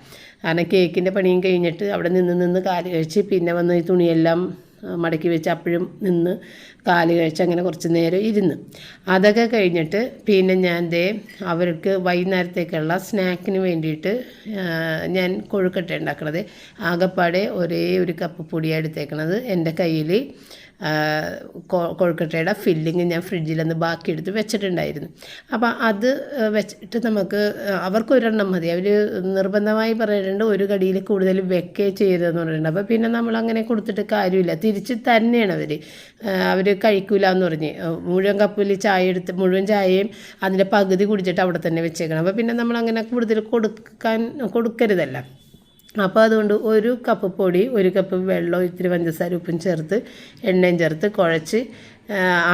കാരണം കേക്കിന്റെ പണിയും കഴിഞ്ഞിട്ട് അവിടെ നിന്ന് നിന്ന് കാൽ കഴിച്ച് പിന്നെ വന്ന് ഈ തുണിയെല്ലാം മടക്കി വെച്ച് അപ്പോഴും നിന്ന് കാൽ കഴിച്ച് അങ്ങനെ കുറച്ച് നേരം ഇരുന്ന്. അതൊക്കെ കഴിഞ്ഞിട്ട് പിന്നെ ഞാൻ ദേ അവർക്ക് വൈകുന്നേരത്തേക്കുള്ള സ്നാക്കിന് വേണ്ടിയിട്ട് ഞാൻ കൊഴുക്കട്ട ഉണ്ടാക്കണത്. ആകപ്പാടെ ഒരേ ഒരു കപ്പ് പൊടിയാണ് എടുത്തേക്കണത് എന്റെ കയ്യിൽ. കൊഴുക്കട്ടയുടെ ഫില്ലിങ് ഞാൻ ഫ്രിഡ്ജിൽ നിന്ന് ബാക്കി എടുത്ത് വെച്ചിട്ടുണ്ടായിരുന്നു. അപ്പോൾ അത് വെച്ചിട്ട് നമുക്ക് അവർക്ക് ഒരെണ്ണം മതി. അവർ നിർബന്ധമായി പറഞ്ഞിട്ടുണ്ട് ഒരു കടിയിൽ കൂടുതൽ വെക്കേ ചെയ്തതെന്ന് പറഞ്ഞിട്ടുണ്ട്. അപ്പോൾ പിന്നെ നമ്മൾ അങ്ങനെ കൊടുത്തിട്ട് കാര്യമില്ല. തിരിച്ച് തന്നെയാണ് അവർ അവർ കഴിക്കൂല എന്ന് പറഞ്ഞ്. മുഴുവൻ കപ്പിൽ ചായ എടുത്ത് മുഴുവൻ ചായയും അതിന്റെ പകുതി കുടിച്ചിട്ട് അവിടെ തന്നെ വെച്ചേക്കണം. അപ്പോൾ പിന്നെ നമ്മൾ അങ്ങനെ കൂടുതൽ കൊടുക്കാൻ കൊടുക്കരുതല്ല. അപ്പോൾ അതുകൊണ്ട് ഒരു കപ്പ് പൊടി ഒരു കപ്പ് വെള്ളം ഇത്തിരി പഞ്ചസാര ഉപ്പും ചേർത്ത് എണ്ണയും ചേർത്ത് കുഴച്ച്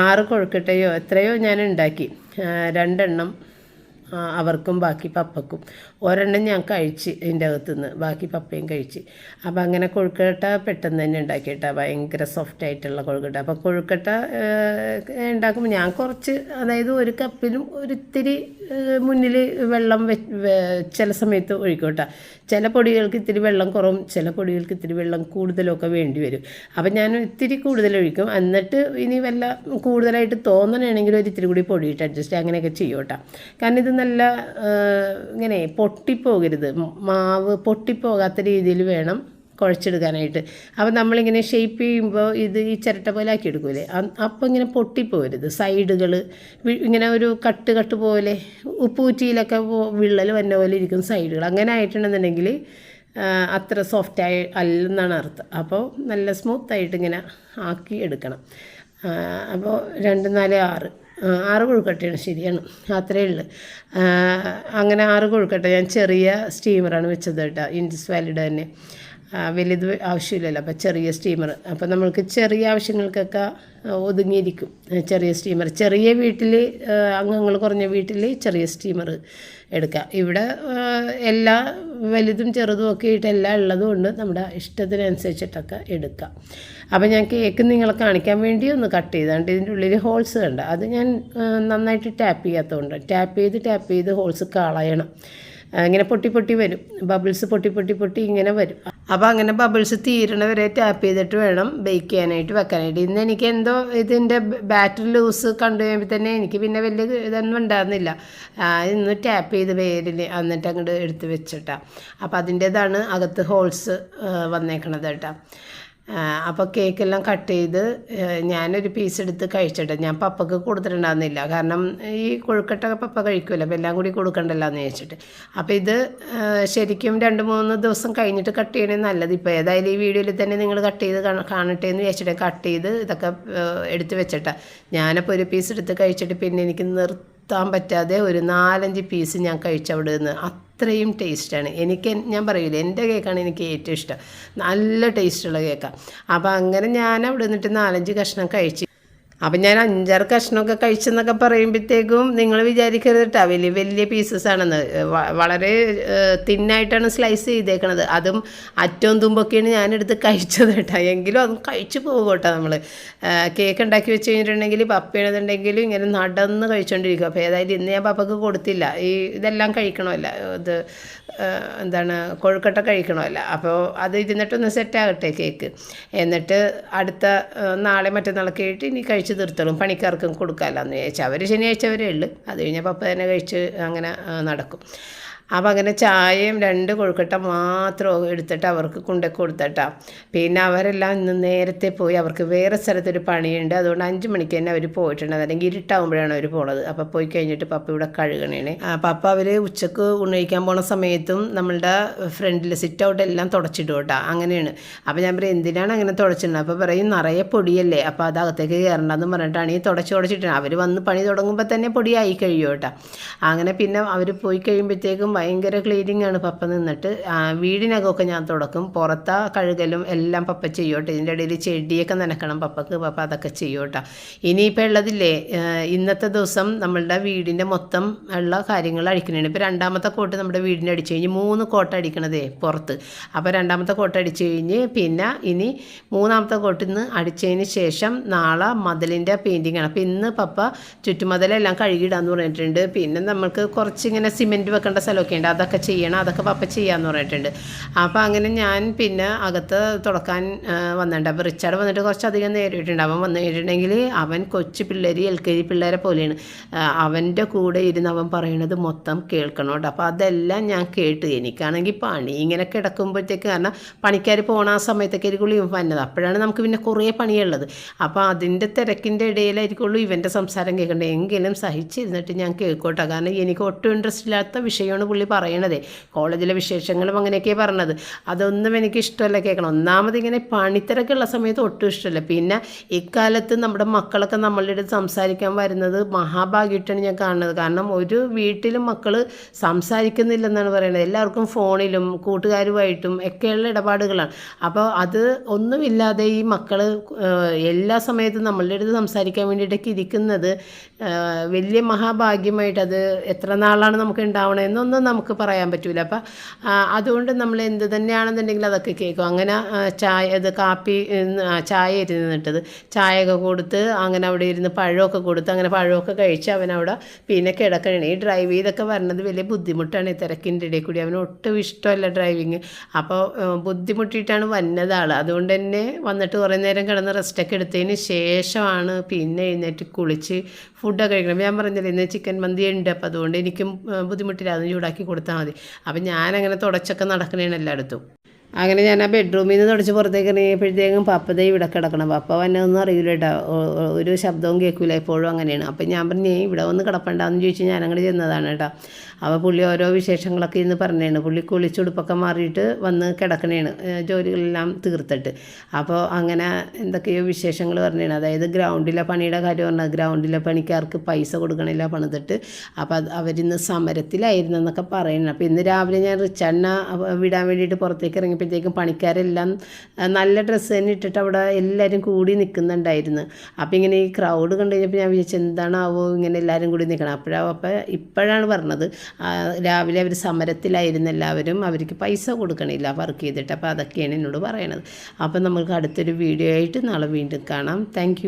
ആറ് കൊഴുക്കട്ടയോ എത്രയോ ഞാൻ ഉണ്ടാക്കി. രണ്ടെണ്ണം അവർക്കും ബാക്കി പപ്പക്കും. ഒരെണ്ണം ഞാൻ കഴിച്ച് ഇതിന്റെ അകത്തുനിന്ന് ബാക്കി പപ്പയും കഴിച്ച്. അപ്പോൾ അങ്ങനെ കൊഴുക്കട്ട പെട്ടെന്ന് തന്നെ ഉണ്ടാക്കിയിട്ട. ഭയങ്കര സോഫ്റ്റ് ആയിട്ടുള്ള കൊഴുക്കട്ട. അപ്പോൾ കൊഴുക്കട്ട ഉണ്ടാക്കുമ്പോൾ ഞാൻ കുറച്ച് അതായത് ഒരു കപ്പിലും ഒരിത്തിരി മുന്നിൽ വെള്ളം ചില സമയത്ത് ഒഴിക്കോട്ടെ. കേട്ടോ ചില പൊടികൾക്ക് ഇത്തിരി വെള്ളം കുറവും ചില പൊടികൾക്ക് ഇത്തിരി വെള്ളം കൂടുതലൊക്കെ വേണ്ടി വരും. അപ്പം ഞാൻ ഇത്തിരി കൂടുതൽ ഒഴിക്കും. എന്നിട്ട് ഇനി വല്ല കൂടുതലായിട്ട് തോന്നണമെങ്കിൽ ഒരു ഇത്തിരി കൂടി പൊടിയിട്ട് അഡ്ജസ്റ്റ് അങ്ങനെയൊക്കെ ചെയ്യോട്ടെ. കാരണം ഇത് നല്ല ഇങ്ങനെ പൊട്ടിപ്പോകരുത്. മാവ് പൊട്ടിപ്പോകാത്ത രീതിയിൽ വേണം കുഴച്ചെടുക്കാനായിട്ട്. അപ്പോൾ നമ്മളിങ്ങനെ ഷേപ്പ് ചെയ്യുമ്പോൾ ഇത് ഈ ചിരട്ട പോലെ ആക്കി എടുക്കൂലേ? അപ്പോൾ ഇങ്ങനെ പൊട്ടിപ്പോരുത് സൈഡുകൾ ഇങ്ങനെ ഒരു കട്ട് കട്ട് പോലെ ഉപ്പൂറ്റിയിലൊക്കെ വിള്ളൽ വന്ന പോലെ ഇരിക്കും സൈഡുകൾ. അങ്ങനെ ആയിട്ടുണ്ടെന്നുണ്ടെങ്കിൽ അത്ര സോഫ്റ്റായി അല്ലെന്നാണ് അർത്ഥം. അപ്പോൾ നല്ല സ്മൂത്തായിട്ട് ഇങ്ങനെ ആക്കി എടുക്കണം. അപ്പോൾ രണ്ട് നാല് ആറ്. ആറ് കൊഴുക്കട്ടയാണ് ശരിയാണ്. അത്രയേ ഉള്ളൂ. അങ്ങനെ ആറ് കൊഴുക്കട്ട ഞാൻ ചെറിയ സ്റ്റീമറാണ് വെച്ചത് കേട്ടോ. ഇൻഡസ് വാലിഡ് തന്നെ. വലുത് ആവശ്യമില്ലല്ലോ. അപ്പോൾ ചെറിയ സ്റ്റീമർ അപ്പോൾ നമ്മൾക്ക് ചെറിയ ആവശ്യങ്ങൾക്കൊക്കെ ഒതുങ്ങിയിരിക്കും. ചെറിയ സ്റ്റീമർ ചെറിയ വീട്ടിൽ അംഗങ്ങൾ കുറഞ്ഞ വീട്ടിൽ ചെറിയ സ്റ്റീമർ എടുക്കാം. ഇവിടെ എല്ലാ വലുതും ചെറുതും ഒക്കെ ആയിട്ട് എല്ലാം ഉള്ളതുകൊണ്ട് നമ്മുടെ ഇഷ്ടത്തിനനുസരിച്ചിട്ടൊക്കെ എടുക്കാം. അപ്പോൾ ഞാൻ കേക്ക് നിങ്ങളെ കാണിക്കാൻ വേണ്ടി ഒന്ന് കട്ട് ചെയ്താണ്ട് ഇതിന്റെ ഉള്ളിൽ ഹോൾസ് കണ്ട. അത് ഞാൻ നന്നായിട്ട് ടാപ്പ് ചെയ്യാത്തതുകൊണ്ട് ടാപ്പ് ചെയ്ത് ടാപ്പ് ചെയ്ത് ഹോൾസ് കളയണം. ഇങ്ങനെ പൊട്ടി പൊട്ടി വരും. ബബിൾസ് പൊട്ടി പൊട്ടി പൊട്ടി ഇങ്ങനെ വരും. അപ്പോൾ അങ്ങനെ ബബിൾസ് തീരണ വരെ ടാപ്പ് ചെയ്തിട്ട് വേണം ബേക്ക് ചെയ്യാനായിട്ട് വെക്കാനായിട്ട്. ഇന്ന് എനിക്ക് എന്തോ ഇതിന്റെ ബാറ്ററി ലൂസ് കണ്ടു കഴിയുമ്പോൾ തന്നെ എനിക്ക് പിന്നെ വലിയ ഇതൊന്നും ഉണ്ടായിരുന്നില്ല ആ, ഇന്ന് ടാപ്പ് ചെയ്ത് പേരിൽ എന്നിട്ട് അങ്ങോട്ട് എടുത്ത് വെച്ചിട്ടാണ് അപ്പോൾ അതിന്റേതാണ് അകത്ത് ഹോൾസ് വന്നേക്കണത് കേട്ടോ. അപ്പോൾ കേക്കെല്ലാം കട്ട് ചെയ്ത് ഞാനൊരു പീസ് എടുത്ത് കഴിച്ചിട്ട് ഞാൻ പപ്പക്ക് കൊടുത്തിട്ടുണ്ടായിരുന്നില്ല. കാരണം ഈ കൊഴുക്കട്ട പപ്പ കഴിക്കുമല്ലോ അപ്പോൾ എല്ലാം കൂടി കൊടുക്കണ്ടല്ലോ എന്ന് ചോദിച്ചിട്ട് അപ്പോൾ ഇത് ശരിക്കും രണ്ട് മൂന്ന് ദിവസം കഴിഞ്ഞിട്ട് കട്ട് ചെയ്യണേ നല്ലത്. ഇപ്പോൾ ഏതായാലും ഈ വീഡിയോയിൽ തന്നെ നിങ്ങൾ കട്ട് ചെയ്ത് കാണട്ടെ എന്ന് വെച്ചിട്ട് കട്ട് ചെയ്ത് ഇതൊക്കെ എടുത്ത് വെച്ചിട്ടാ. ഞാനപ്പോൾ ഒരു പീസ് എടുത്ത് കഴിച്ചിട്ട് പിന്നെ എനിക്ക് നിർത്താൻ പറ്റാതെ ഒരു നാലഞ്ച് പീസ് ഞാൻ കഴിച്ചവിടെ നിന്ന് അത്രയും ടേസ്റ്റാണ്. എനിക്ക് ഞാൻ പറയില്ല എന്റെ കേക്കാണ് എനിക്ക് ഏറ്റവും ഇഷ്ടം. നല്ല ടേസ്റ്റുള്ള കേക്കാണ് അപ്പോൾ അങ്ങനെ ഞാൻ അവിടെ നിന്നിട്ട് നാലഞ്ച് കഷ്ണം കഴിച്ച് അപ്പം ഞാൻ അഞ്ചാറ് കഷ്ണമൊക്കെ കഴിച്ചെന്നൊക്കെ പറയുമ്പോഴത്തേക്കും നിങ്ങൾ വിചാരിക്കരുത് കേട്ടോ വലിയ വലിയ പീസസ് ആണെന്ന്. വളരെ തിന്നായിട്ടാണ് സ്ലൈസ് ചെയ്തേക്കണത്. അതും അറ്റവും തുമ്പൊക്കെയാണ് ഞാനെടുത്ത് കഴിച്ചത് കേട്ടോ എങ്കിലും അതും കഴിച്ചു പോകും കേട്ടോ നമ്മൾ കേക്ക് ഉണ്ടാക്കി വെച്ച് കഴിഞ്ഞിട്ടുണ്ടെങ്കിൽ പപ്പയാണെന്നുണ്ടെങ്കിലും ഇങ്ങനെ നടന്ന് കഴിച്ചുകൊണ്ടിരിക്കും അപ്പോൾ ഏതായാലും ഇന്ന് ഞാൻ പപ്പക്ക് കൊടുത്തില്ല. ഈ ഇതെല്ലാം കഴിക്കണമല്ല. ഇത് എന്താണ് കൊഴുക്കട്ട കഴിക്കണമല്ല. അപ്പോൾ അത് ഇരുന്നിട്ടൊന്ന് സെറ്റാകട്ടെ കേക്ക്. എന്നിട്ട് അടുത്ത നാളെ മറ്റന്നാളൊക്കെ ആയിട്ട് ഇനി കഴിച്ച് തീർത്തോളും. പണിക്കാർക്കും കൊടുക്കാമല്ലോ എന്ന് വിചാരിച്ചു. അവർ ശനിയാഴ്ച വരെ ഉള്ളു. അത് കഴിഞ്ഞാൽ പപ്പ തന്നെ കഴിച്ച് അങ്ങനെ നടക്കും. അപ്പം അങ്ങനെ ചായയും രണ്ട് കൊഴുക്കട്ട മാത്രം എടുത്തിട്ട് അവർക്ക് കൊണ്ടു കൊടുത്തട്ടാ. പിന്നെ അവരെല്ലാം ഇന്ന് നേരത്തെ പോയി. അവർക്ക് വേറെ സ്ഥലത്തൊരു പണിയുണ്ട്. അതുകൊണ്ട് അഞ്ച് മണിക്ക് തന്നെ അവർ പോയിട്ടുണ്ട്. അല്ലെങ്കിൽ ഇരുട്ടാകുമ്പോഴാണ് അവർ പോണത്. അപ്പോൾ പോയി കഴിഞ്ഞിട്ട് പപ്പ ഇവിടെ കഴുകണേണ്. പപ്പ അവർ ഉച്ചയ്ക്ക് ഉണ്ണയിക്കാൻ പോണ സമയത്തും നമ്മളുടെ ഫ്രണ്ടിൽ സിറ്റ് ഔട്ട് എല്ലാം തുടച്ചിടും കേട്ടോ അങ്ങനെയാണ്. അപ്പോൾ ഞാൻ പറയും എന്തിനാണ് അങ്ങനെ തുടച്ചിടുന്നത്? അപ്പോൾ പറയും നിറയെ പൊടിയല്ലേ. അപ്പോൾ അത് അകത്തേക്ക് കയറണ്ടെന്ന് പറഞ്ഞിട്ടാണ് ഈ തുടച്ച് തുടച്ചിട്ട് അവർ വന്ന് പണി തുടങ്ങുമ്പോൾ തന്നെ പൊടിയായി കഴിയും കേട്ടോ അങ്ങനെ പിന്നെ അവർ പോയി കഴിയുമ്പോഴത്തേക്കും ഭയങ്കര ക്ലീനിങ് ആണ് പപ്പ നിന്നിട്ട്. വീടിനകമൊക്കെ ഞാൻ തുടക്കും. പുറത്താ കഴുകലും എല്ലാം പപ്പ ചെയ്യോട്ടെ. ഇതിന്റെ ഇടയിൽ ചെടിയൊക്കെ നനക്കണം പപ്പക്ക്. പപ്പ അതൊക്കെ ചെയ്യോട്ടെ. ഇനിയിപ്പോൾ ഉള്ളതില്ലേ ഇന്നത്തെ ദിവസം നമ്മളുടെ വീടിന്റെ മൊത്തം ഉള്ള കാര്യങ്ങൾ അടിക്കണേണ്. ഇപ്പോൾ രണ്ടാമത്തെ കോട്ട് നമ്മുടെ വീടിന്റെ അടിച്ചു കഴിഞ്ഞ് മൂന്ന് കോട്ട അടിക്കണതേ പുറത്ത്. അപ്പോൾ രണ്ടാമത്തെ കോട്ട അടിച്ചു കഴിഞ്ഞ് പിന്നെ ഇനി മൂന്നാമത്തെ കോട്ടിൽ നിന്ന് അടിച്ചതിന് ശേഷം നാളെ മതിലിന്റെ പെയിന്റിങ് ആണ്. അപ്പോൾ ഇന്ന് പപ്പ ചുറ്റുമതിലെല്ലാം കഴുകിയിടാന്ന് പറഞ്ഞിട്ടുണ്ട്. പിന്നെ നമുക്ക് കുറച്ചിങ്ങനെ സിമെന്റ് വെക്കേണ്ട സ്ഥലമൊക്കെ ഉണ്ട്. അതൊക്കെ ചെയ്യണം. അതൊക്കെ പപ്പ ചെയ്യാമെന്ന് പറഞ്ഞിട്ടുണ്ട്. അപ്പോൾ അങ്ങനെ ഞാൻ പിന്നെ അകത്ത് തുടക്കാൻ വന്നിട്ടുണ്ട്. അപ്പോൾ റിച്ചാർഡ് വന്നിട്ട് കുറച്ചധികം നേരിട്ടുണ്ട് അവൻ വന്നു കഴിഞ്ഞിട്ടുണ്ടെങ്കിൽ അവൻ കൊച്ചു പിള്ളേർ എൽ കെ ജി പിള്ളേരെ പോലെയാണ്. അവന്റെ കൂടെ ഇരുന്ന് അവൻ പറയണത് മൊത്തം കേൾക്കണം കേട്ടോ. അപ്പോൾ അതെല്ലാം ഞാൻ കേട്ട്. എനിക്കാണെങ്കിൽ പണി ഇങ്ങനെ കിടക്കുമ്പോഴത്തേക്ക് കാരണം പണിക്കാർ പോണ ആ സമയത്തൊക്കെ ആയിരിക്കുള്ളൂ ഇവൻ വന്നത്. അപ്പോഴാണ് നമുക്ക് പിന്നെ കുറേ പണിയുള്ളത്. അപ്പോൾ അതിന്റെ തിരക്കിന്റെ ഇടയിലായിരിക്കുള്ളൂ ഇവന്റെ സംസാരം കേൾക്കേണ്ടത്. എങ്കിലും സഹിച്ചിരുന്നിട്ട് ഞാൻ കേൾക്കോട്ടെ കാരണം എനിക്ക് ഒട്ടും ഇൻട്രസ്റ്റ് ഇല്ലാത്ത വിഷയമാണ് പുള്ളി പറയണതേ. കോളേജിലെ വിശേഷങ്ങളും അങ്ങനെയൊക്കെയാണ് പറഞ്ഞത്. അതൊന്നും എനിക്ക് ഇഷ്ടമല്ല കേൾക്കണം. ഒന്നാമത് ഇങ്ങനെ പണിത്തിരക്കുള്ള സമയത്ത് ഒട്ടും ഇഷ്ടമല്ല. പിന്നെ ഇക്കാലത്ത് നമ്മുടെ മക്കളൊക്കെ നമ്മളുടെ അടുത്ത് സംസാരിക്കാൻ വരുന്നത് മഹാഭാഗ്യമായിട്ടാണ് ഞാൻ കാണുന്നത്. കാരണം ഒരു വീട്ടിലും മക്കൾ സംസാരിക്കുന്നില്ലെന്നാണ് പറയുന്നത് എല്ലാവർക്കും ഫോണിലും കൂട്ടുകാരുമായിട്ടും ഒക്കെയുള്ള ഇടപാടുകളാണ്. അപ്പോൾ അത് ഒന്നുമില്ലാതെ ഈ മക്കൾ എല്ലാ സമയത്തും നമ്മളുടെ അടുത്ത് സംസാരിക്കാൻ വേണ്ടിയിട്ടൊക്കെ ഇരിക്കുന്നത് വലിയ മഹാഭാഗ്യമായിട്ട് അത് എത്ര നാളാണ് നമുക്ക് ഉണ്ടാവണമെന്നൊന്നും നമുക്ക് പറയാൻ പറ്റില്ല അപ്പം അതുകൊണ്ട് നമ്മൾ എന്ത് തന്നെയാണെന്നുണ്ടെങ്കിൽ അതൊക്കെ കേൾക്കും. അങ്ങനെ ചായ ഇത് കാപ്പി ചായ ഇരുന്നിട്ടത്. ചായയൊക്കെ കൊടുത്ത് അങ്ങനെ അവിടെ ഇരുന്ന് പഴമൊക്കെ കൊടുത്ത് അങ്ങനെ പഴമൊക്കെ കഴിച്ച് അവനവിടെ പിന്നെ കിടക്കണേ. ഈ ഡ്രൈവ് ചെയ്തൊക്കെ വരണത് വലിയ ബുദ്ധിമുട്ടാണ് ഈ തിരക്കിന്റെ ഇടയിൽ കൂടി. അവന് ഒട്ടും ഇഷ്ടമല്ല ഡ്രൈവിങ് അപ്പോൾ ബുദ്ധിമുട്ടിയിട്ടാണ് വന്നത് ആൾ. അതുകൊണ്ട് തന്നെ വന്നിട്ട് കുറേ നേരം കിടന്ന് റെസ്റ്റൊക്കെ എടുത്തതിന് ശേഷമാണ് പിന്നെ എഴുന്നേറ്റ് കുളിച്ച് ഫുഡൊക്കെ കഴിക്കണം. ഞാൻ പറഞ്ഞില്ല ഇന്ന് ചിക്കൻ മന്തി ഉണ്ട് അപ്പോൾ അതുകൊണ്ട് എനിക്കും ബുദ്ധിമുട്ടില്ല അത് ചൂടാക്കി കൊടുത്താൽ മതി. അപ്പം ഞാനങ്ങനെ തുടച്ചൊക്കെ നടക്കണേണ് എല്ലായിടത്തും. അങ്ങനെ ഞാൻ ആ ബെഡ്റൂമിൽ നിന്ന് തുടച്ച് പുറത്തേക്ക് ഇറങ്ങിയപ്പോഴത്തേക്കും പപ്പ ദേ ഇവിടെ കിടക്കണം. പപ്പ വന്നെ ഒന്നും അറിയില്ല കേട്ടോ. ഒരു ശബ്ദവും കേൾക്കില്ല എപ്പോഴും അങ്ങനെയാണ്. അപ്പം ഞാൻ പറഞ്ഞു "ഏയ് ഇവിടെ ഒന്ന് കിടപ്പണ്ടെന്ന് ചോദിച്ചു ഞാൻ അങ്ങോട്ട് ചെന്നതാണ് കേട്ടോ. അപ്പോൾ പുള്ളി ഓരോ വിശേഷങ്ങളൊക്കെ ഇന്ന് പറഞ്ഞതാണ് പുള്ളി കുളിച്ചുടുപ്പൊക്കെ മാറിയിട്ട് വന്ന് കിടക്കണേണ്. ജോലികളെല്ലാം തീർത്തിട്ട്. അപ്പോൾ അങ്ങനെ എന്തൊക്കെയോ വിശേഷങ്ങൾ പറഞ്ഞാണ്. അതായത് ഗ്രൗണ്ടിലെ പണിയുടെ കാര്യം പറഞ്ഞാൽ ഗ്രൗണ്ടിലെ പണിക്കാർക്ക് പൈസ കൊടുക്കണില്ല പണിതിട്ട്. അപ്പോൾ അവരിന്ന് സമരത്തിലായിരുന്നു എന്നൊക്കെ പറയണം. അപ്പോൾ ഇന്ന് രാവിലെ ഞാൻ റിച്ചണ്ണ വിടാൻ വേണ്ടിയിട്ട് പുറത്തേക്ക് ഇറങ്ങിയപ്പോഴത്തേക്കും പണിക്കാരെല്ലാം നല്ല ഡ്രസ്സ് തന്നെ ഇട്ടിട്ട് അവിടെ എല്ലാവരും കൂടി നിൽക്കുന്നുണ്ടായിരുന്നു അപ്പോൾ ഇങ്ങനെ ഈ ക്രൗഡ് കണ്ടു കഴിഞ്ഞപ്പോൾ ഞാൻ വിചാരിച്ചു എന്താണാവോ ഇങ്ങനെ എല്ലാവരും കൂടി നിൽക്കണം അപ്പോഴാണ് അപ്പോൾ ഇപ്പോഴാണ് പറഞ്ഞത്. രാവിലെ അവർ സമരത്തിലായിരുന്നു എല്ലാവരും അവർക്ക് പൈസ കൊടുക്കണില്ല വർക്ക് ചെയ്തിട്ട്. അപ്പോൾ അതൊക്കെയാണ് എന്നോട് പറയണത്. അപ്പോൾ നമുക്ക് അടുത്തൊരു വീഡിയോ ആയിട്ട് നാളെ വീണ്ടും കാണാം. താങ്ക്